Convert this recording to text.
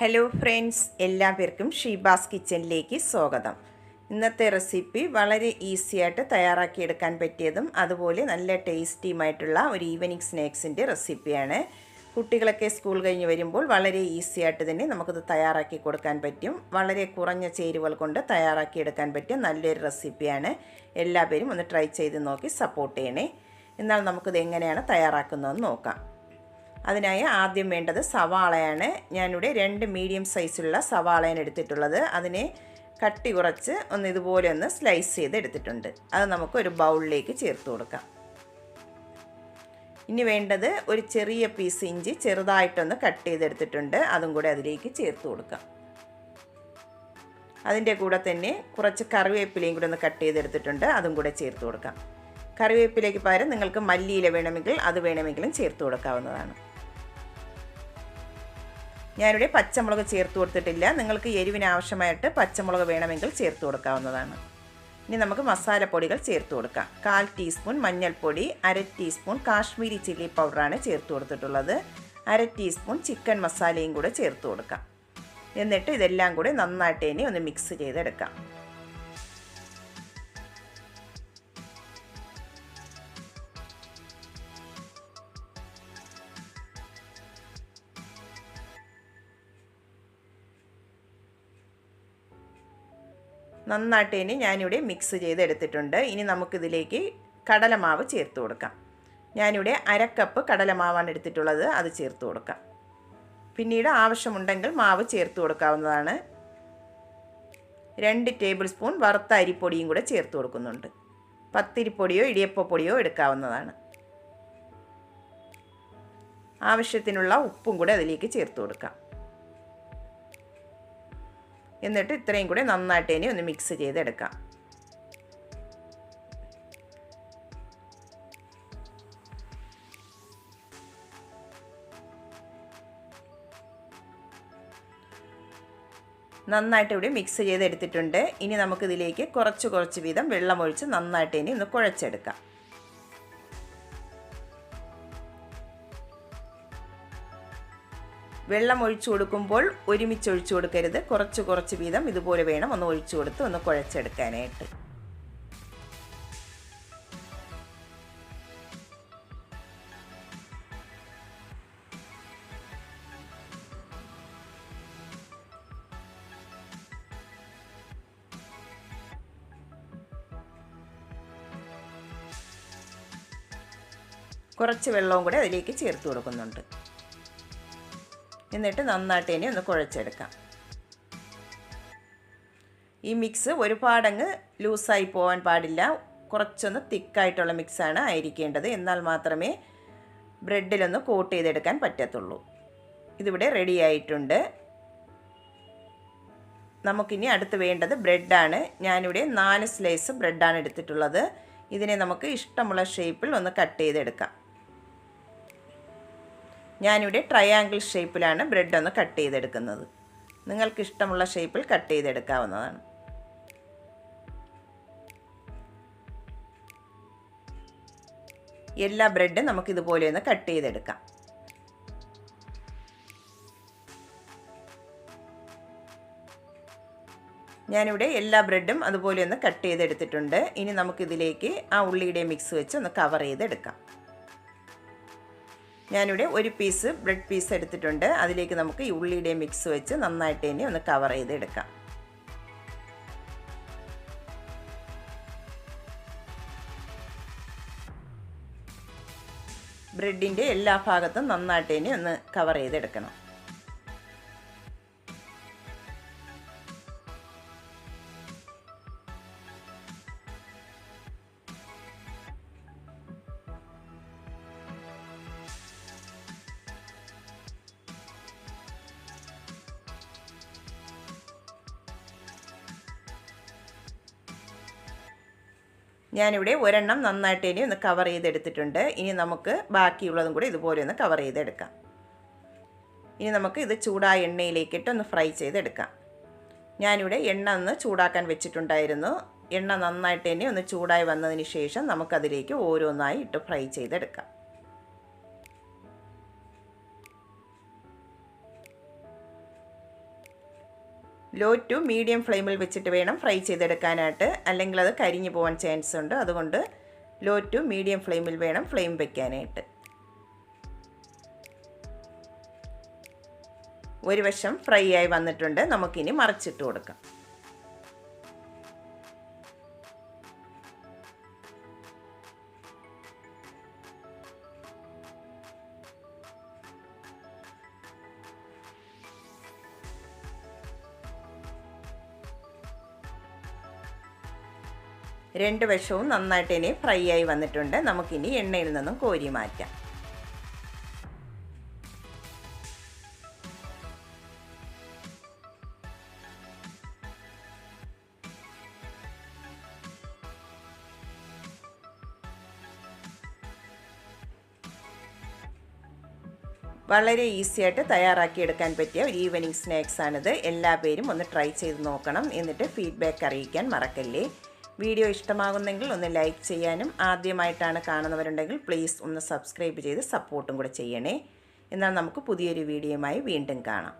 Hello friends എല്ലാവർക്കും ഷീബാസ് കിച്ചണിലേക്ക് സ്വാഗതം. ഇന്നത്തെ റെസിപ്പി വളരെ ഈസി ആയിട്ട് തയ്യാറാക്കിയെടുക്കാൻ പറ്റിയതും അതുപോലെ നല്ല ടേസ്റ്റിയുമായിട്ടുള്ള ഒരു ഈവനിങ് സ്നാക്സിന്റെ റെസിപ്പിയാണ് കുട്ടികളൊക്കെ സ്കൂൾ കഴിഞ്ഞ് വരുമ്പോൾ വളരെ ഈസി ആയിട്ട് തന്നെ നമുക്കത് തയ്യാറാക്കി കൊടുക്കാൻ പറ്റും. വളരെ കുറഞ്ഞ ചേരുവകൾ കൊണ്ട് തയ്യാറാക്കിയെടുക്കാൻ പറ്റിയ നല്ലൊരു റെസിപ്പിയാണ് എല്ലാവരും ഒന്ന് ട്രൈ ചെയ്ത് നോക്കി സപ്പോർട്ട് ചെയ്യണേ. എന്നാൽ നമുക്കിത് എങ്ങനെയാണ് തയ്യാറാക്കുന്നതെന്ന് നോക്കാം. അതിനായി ആദ്യം വേണ്ടത് സവാളയാണ്. ഞാനിവിടെ രണ്ട് മീഡിയം സൈസിലുള്ള സവാളയാണ് എടുത്തിട്ടുള്ളത്. അതിനെ കട്ടി കുറച്ച് ഒന്ന് ഇതുപോലെ ഒന്ന് സ്ലൈസ് ചെയ്ത് എടുത്തിട്ടുണ്ട്. അത് നമുക്ക് ഒരു ബൗളിലേക്ക് ചേർത്ത് കൊടുക്കാം. ഇനി വേണ്ടത് ഒരു ചെറിയ പീസ് ഇഞ്ചി ചെറുതായിട്ടൊന്ന് കട്ട് ചെയ്തെടുത്തിട്ടുണ്ട്. അതും കൂടെ അതിലേക്ക് ചേർത്ത് കൊടുക്കാം. അതിന്റെ കൂടെ തന്നെ കുറച്ച് കറിവേപ്പിലയും കൂടെ ഒന്ന് കട്ട് ചെയ്തെടുത്തിട്ടുണ്ട്. അതും കൂടെ ചേർത്ത് കൊടുക്കാം. കറിവേപ്പിലേക്ക് പകരം നിങ്ങൾക്ക് മല്ലിയില വേണമെങ്കിൽ അത് വേണമെങ്കിലും ചേർത്ത് കൊടുക്കാവുന്നതാണ്. ഞാനിവിടെ പച്ചമുളക് ചേർത്ത് കൊടുത്തിട്ടില്ല. നിങ്ങൾക്ക് എരിവിന് ആവശ്യമായിട്ട് പച്ചമുളക് വേണമെങ്കിൽ ചേർത്ത് കൊടുക്കാവുന്നതാണ്. ഇനി നമുക്ക് മസാലപ്പൊടികൾ ചേർത്ത് കൊടുക്കാം. കാൽ ടീസ്പൂൺ മഞ്ഞൾപ്പൊടി അര ടീസ്പൂൺ കാശ്മീരി ചില്ലി പൗഡറാണ് ചേർത്ത് കൊടുത്തിട്ടുള്ളത്. അര ടീസ്പൂൺ ചിക്കൻ മസാലയും കൂടെ ചേർത്ത് കൊടുക്കാം. എന്നിട്ട് ഇതെല്ലാം കൂടി നന്നായിട്ട് ഇനി ഒന്ന് മിക്സ് ചെയ്തെടുക്കാം. നന്നായിട്ട് ഇനി ഞാനിവിടെ മിക്സ് ചെയ്തെടുത്തിട്ടുണ്ട്. ഇനി നമുക്കിതിലേക്ക് കടലമാവ് ചേർത്ത് കൊടുക്കാം. ഞാനിവിടെ അരക്കപ്പ് കടലമാവാണ് എടുത്തിട്ടുള്ളത് അത് ചേർത്ത് കൊടുക്കാം. പിന്നീട് ആവശ്യമുണ്ടെങ്കിൽ മാവ് ചേർത്ത് കൊടുക്കാവുന്നതാണ്. രണ്ട് ടേബിൾ സ്പൂൺ വറുത്ത അരിപ്പൊടിയും കൂടെ ചേർത്ത് കൊടുക്കുന്നുണ്ട്. പത്തിരിപ്പൊടിയോ ഇടിയപ്പപ്പൊടിയോ എടുക്കാവുന്നതാണ്. ആവശ്യത്തിനുള്ള ഉപ്പും കൂടെ അതിലേക്ക് ചേർത്ത് കൊടുക്കാം. എന്നിട്ട് ഇത്രയും കൂടി നന്നായിട്ട് ഇനി ഒന്ന് മിക്സ് ചെയ്തെടുക്കാം. നന്നായിട്ട് ഇവിടെ മിക്സ് ചെയ്തെടുത്തിട്ടുണ്ട്. ഇനി നമുക്കിതിലേക്ക് കുറച്ച് കുറച്ച് വീതം വെള്ളമൊഴിച്ച് നന്നായിട്ട് ഇനി ഒന്ന് കുഴച്ചെടുക്കാം. വെള്ളം ഒഴിച്ചു കൊടുക്കുമ്പോൾ ഒരുമിച്ച് ഒഴിച്ചു കൊടുക്കരുത്. കുറച്ച് കുറച്ച് വീതം ഇതുപോലെ വേണം ഒന്ന് ഒഴിച്ചു കൊടുത്ത് ഒന്ന് കുഴച്ചെടുക്കാനായിട്ട്. കുറച്ച് വെള്ളവും കൂടെ അതിലേക്ക് ചേർത്ത് കൊടുക്കുന്നുണ്ട്. എന്നിട്ട് നന്നായിട്ട് ഇനി ഒന്ന് കുഴച്ചെടുക്കാം. ഈ മിക്സ് ഒരുപാടങ്ങ് ലൂസായി പോകാൻ പാടില്ല. കുറച്ചൊന്ന് തിക്കായിട്ടുള്ള മിക്സാണ് ആയിരിക്കേണ്ടത്. എന്നാൽ മാത്രമേ ബ്രെഡിലൊന്ന് കോട്ട് ചെയ്തെടുക്കാൻ പറ്റത്തുള്ളൂ. ഇതിവിടെ റെഡി ആയിട്ടുണ്ട്. നമുക്കിനി അടുത്ത് വേണ്ടത് ബ്രെഡാണ് ഞാനിവിടെ നാല് സ്ലൈസ് ബ്രെഡാണ് എടുത്തിട്ടുള്ളത്. ഇതിനെ നമുക്ക് ഇഷ്ടമുള്ള ഷേപ്പിൽ ഒന്ന് കട്ട് ചെയ്തെടുക്കാം. ഞാനിവിടെ ട്രയാങ്കിൾ ഷേപ്പിലാണ് ബ്രെഡ് ഒന്ന് കട്ട് ചെയ്തെടുക്കുന്നത്. നിങ്ങൾക്ക് ഇഷ്ടമുള്ള ഷേപ്പിൽ കട്ട് ചെയ്തെടുക്കാവുന്നതാണ്. എല്ലാ ബ്രെഡും നമുക്ക് ഇതുപോലെ ഒന്ന് കട്ട് ചെയ്തെടുക്കാം. ഞാനിവിടെ എല്ലാ ബ്രെഡും അതുപോലെ ഒന്ന് കട്ട് ചെയ്തെടുത്തിട്ടുണ്ട്. ഇനി നമുക്കിതിലേക്ക് ആ ഉള്ളിയുടെ മിക്സ് വെച്ച് ഒന്ന് കവർ ചെയ്തെടുക്കാം. ഞാനിവിടെ ഒരു പീസ് ബ്രെഡ് പീസ് എടുത്തിട്ടുണ്ട്. അതിലേക്ക് നമുക്ക് ഈ ഉള്ളിയുടെ മിക്സ് വെച്ച് നന്നായിട്ട് തന്നെ ഒന്ന് കവർ ചെയ്തെടുക്കാം. ബ്രെഡിന്റെ എല്ലാ ഭാഗത്തും നന്നായിട്ട് തന്നെ ഒന്ന് കവർ ചെയ്തെടുക്കണം. ഞാനിവിടെ ഒരെണ്ണം നന്നായിട്ട് ഇനി ഒന്ന് കവർ ചെയ്തെടുത്തിട്ടുണ്ട്. ഇനി നമുക്ക് ബാക്കിയുള്ളതും കൂടി ഇതുപോലെ ഒന്ന് കവർ ചെയ്തെടുക്കാം. ഇനി നമുക്ക് ഇത് ചൂടായ എണ്ണയിലേക്കിട്ട് ഒന്ന് ഫ്രൈ ചെയ്തെടുക്കാം. ഞാനിവിടെ എണ്ണ ഒന്ന് ചൂടാക്കാൻ വെച്ചിട്ടുണ്ടായിരുന്നു. എണ്ണ നന്നായിട്ട് തന്നെ ഒന്ന് ചൂടായി വന്നതിന് ശേഷം നമുക്കതിലേക്ക് ഓരോന്നായി ഇട്ട് ഫ്രൈ ചെയ്തെടുക്കാം. ലോ ടു മീഡിയം ഫ്ലെയിമിൽ വെച്ചിട്ട് വേണം ഫ്രൈ ചെയ്തെടുക്കാനായിട്ട്. അല്ലെങ്കിൽ അത് കരിഞ്ഞു പോകാൻ ചാൻസ് ഉണ്ട്. അതുകൊണ്ട് ലോ ടു മീഡിയം ഫ്ലെയിമിൽ വേണം ഫ്ലെയിം വെക്കാനായിട്ട്. ഒരു വശം ഫ്രൈ ആയി വന്നിട്ടുണ്ട്. നമുക്കിനി മറിച്ചിട്ട് കൊടുക്കാം. രണ്ട് വശവും നന്നായിട്ട് ഇനി ഫ്രൈ ആയി വന്നിട്ടുണ്ട്. നമുക്കിനി എണ്ണയിൽ നിന്നും കോരി മാറ്റാം. വളരെ ഈസി ആയിട്ട് തയ്യാറാക്കിയെടുക്കാൻ പറ്റിയ ഒരു ഈവനിങ് സ്നാക്സ് ആണിത്. എല്ലാ പേരും ഒന്ന് ട്രൈ ചെയ്ത് നോക്കണം. എന്നിട്ട് ഫീഡ്ബാക്ക് അറിയിക്കാൻ മറക്കല്ലേ. വീഡിയോ ഇഷ്ടമാകുന്നെങ്കിൽ ഒന്ന് ലൈക്ക് ചെയ്യാനും ആദ്യമായിട്ടാണ് കാണുന്നവരുണ്ടെങ്കിൽ പ്ലീസ് ഒന്ന് സബ്സ്ക്രൈബ് ചെയ്ത് സപ്പോർട്ടും കൂടെ ചെയ്യണേ. എന്നാൽ നമുക്ക് പുതിയൊരു വീഡിയോയുമായി വീണ്ടും കാണാം.